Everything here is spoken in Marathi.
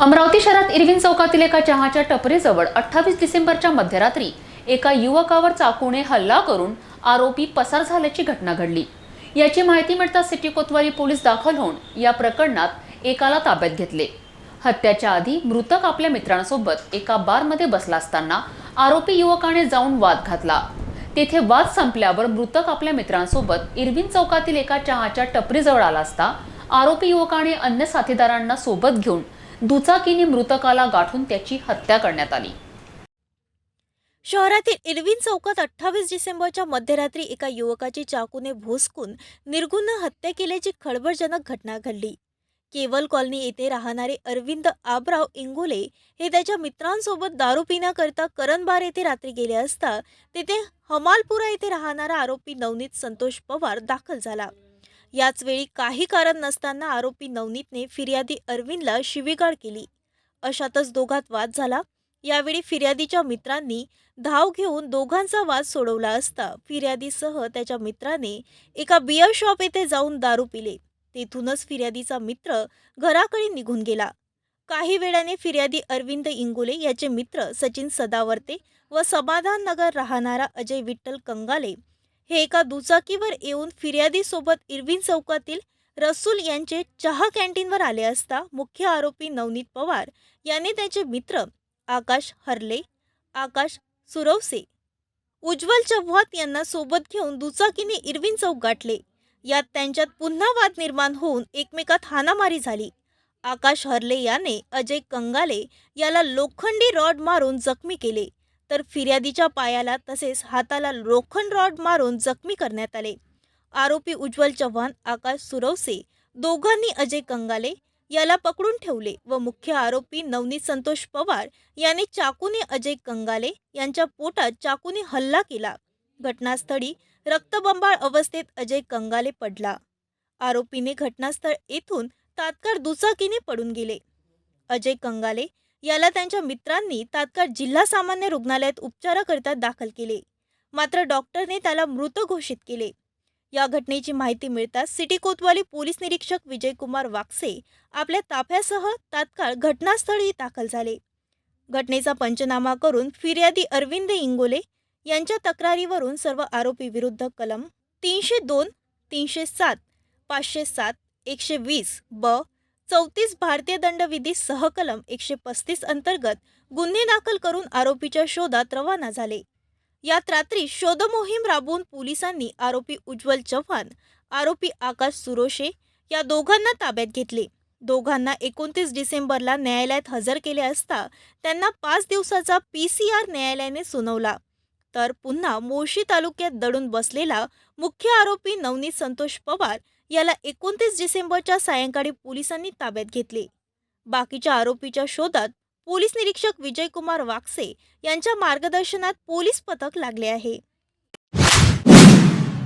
अमरावती शहरात इरविन चौकातील एका चहाच्या टपरीजवळ अठ्ठावीस डिसेंबरच्या मध्यरात्री एका युवकावर चाकूने हल्ला करून आरोपी पसार झाल्याची घटना घडली. याची माहिती मिळताच सिटी कोतवाली पोलीस दाखल होऊन या प्रकरणात एकाला ताब्यात घेतले. हत्याच्या आधी मृतक आपल्या मित्रांसोबत एका बारमध्ये बसला असताना आरोपी युवकाने जाऊन वाद घातला. तेथे वाद संपल्यावर मृतक आपल्या मित्रांसोबत इरविन चौकातील एका चहाच्या टपरीजवळ आला असता आरोपी युवकाने अन्य साथीदारांना सोबत घेऊन दुचाकीने मृतकाला गाठून त्याची हत्या करण्यात आली. शहरातील इरविन चौकात अठ्ठावीस डिसेंबरच्या मध्यरात्री एका युवकाची चाकूने भोसकून निर्गुण हत्या केल्याची खळबळजनक घटना घडली. केवल कॉलनी येथे राहणारे अरविंद आबराव इंगोले हे त्याच्या मित्रांसोबत दारू पिण्याकरता करणबार येथे रात्री गेले असता तेथे हमालपुरा येथे राहणारा आरोपी नवनीत संतोष पवार दाखल झाला. याचवेळी काही कारण नसताना आरोपी नवनीतने फिर्यादी अरविंदला शिवीगाळ केली. अशातच दोघात वाद झाला. यावेळी फिर्यादीच्या मित्रांनी धाव घेऊन दोघांचा वाद सोडवला असता फिर्यादीसह त्याच्या मित्राने एका बियर शॉप येथे जाऊन दारू पिले. तेथूनच फिर्यादीचा मित्र घराकडे निघून गेला. काही वेळाने फिर्यादी अरविंद इंगोले याचे मित्र सचिन सदावर्ते व समाधान नगर राहणारा अजय विठ्ठल कंगाले हे एका दुचाकीवर येऊन फिर्यादीसोबत इरविन चौकातील रसूल यांचे चहा कॅन्टीनवर आले असता मुख्य आरोपी नवनीत पवार याने त्याचे मित्र आकाश हरले आकाश सुरवसे उज्ज्वल चव्हात यांना सोबत घेऊन दुचाकीने इरविन चौक गाठले. यात त्यांच्यात पुन्हा वाद निर्माण होऊन एकमेकात हानामारी झाली. आकाश हरले याने अजय कंगाले याला लोखंडी रॉड मारून जखमी केले. तर फिर्यादीच्या पायाला तसेच हाताला लोखंड रॉड मारून जखमी करण्यात आले. आरोपी उज्ज्वल चव्हाण आकाश सुरवसे दोघांनी अजय कंगाले याला पकडून ठेवले व मुख्य आरोपी नवनीत संतोष पवार याने चाकूने अजय कंगाले यांच्या पोटात चाकूने हल्ला केला. घटनास्थळी रक्तबंबाळ अवस्थेत अजय कंगाले पडला. आरोपीने घटनास्थळ येथून तात्काळ दुचाकीने पडून गेले. अजय कंगाले याला त्यांच्या मित्रांनी तात्काळ जिल्हा सामान्य रुग्णालयात उपचाराकरिता दाखल केले. मात्र डॉक्टरने त्याला मृत घोषित केले. या घटनेची माहिती मिळताच सिटी कोतवाली पोलीस निरीक्षक विजयकुमार वाक्से आपल्या ताफ्यासह तात्काळ घटनास्थळी दाखल झाले. घटनेचा पंचनामा करून फिर्यादी अरविंद इंगोले यांच्या तक्रारीवरून सर्व आरोपी विरुद्ध कलम तीनशे दोन तीनशे सात पाचशे सात एकशे वीस ब चौतीस भारतीय दंडविधी सहकलम एकशे पस्तीस अंतर्गत गुन्हे दाखल करून आरोपीच्या शोधात रवाना झाले. यात रात्री शोधमोहीम राबवून पोलिसांनी आरोपी उज्ज्वल चव्हाण आरोपी आकाश सुरोशे या दोघांना ताब्यात घेतले. दोघांना एकोणतीस डिसेंबरला न्यायालयात हजर केले असता त्यांना पाच दिवसाचा पी सी आर न्यायालयाने सुनावला. तर पुन्हा मोशी तालुक्यात दडून बसलेला मुख्य आरोपी नवनीत संतोष पवार याला एकोणतीस डिसेंबरच्या सायंकाळी पोलिसांनी ताब्यात घेतले. बाकीच्या आरोपीच्या शोधात पोलीस निरीक्षक विजयकुमार वाकसे यांच्या मार्गदर्शनात पोलीस पथक लागले आहे.